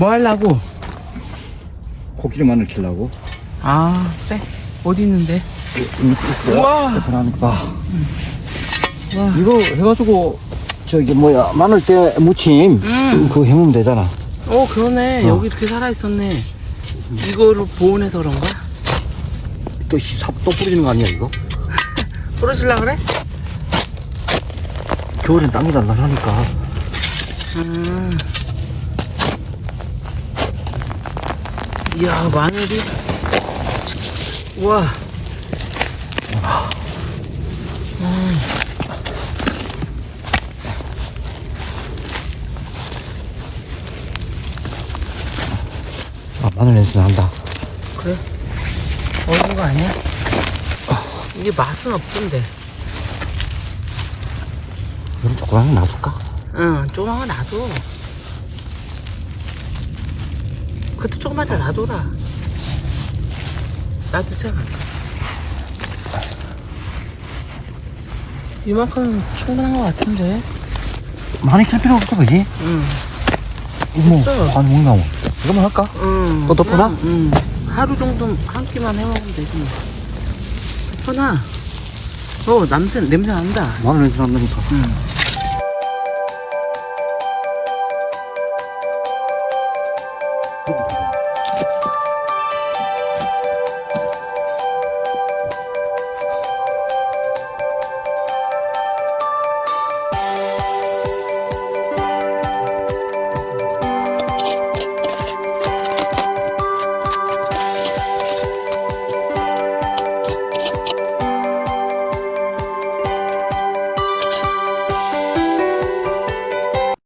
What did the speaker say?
뭐 하려고? 마늘 키려고. 아, 그래. 어디 있는데? 있어. 우와. 하니까. 와. 이거 해가지고 저기 뭐야 마늘 때 무침 음. 그거 해먹으면 되잖아. 어, 그러네. 어. 여기 이렇게 살아있었네. 이거를 보온해서 그런가? 또삽또 뿌리는 거 아니야 이거? 부러질라 그래? 겨울엔 땀이 날라니까. 음. 이야, 마늘이. 우와. 아 마늘 냄새 난다. 그래? 어려운 거 아니야? 이게 맛은 없던데. 이건 조그맣게 놔둘까? 응, 조그만 거 놔둬. 그것도 조그만 데 놔둬라. 놔두잖아. 이만큼 충분한 것 같은데? 많이 캘 필요 없어 그지? 응, 뭐 됐어. 뭔가 뭐 이거만 할까? 응. 또 덮어놔? 응. 하루 정도 한 끼만 해 먹으면 되지 뭐. 덮어놔. 어, 냄새, 냄새 난다. 마늘 냄새 난다니까. 응. 不。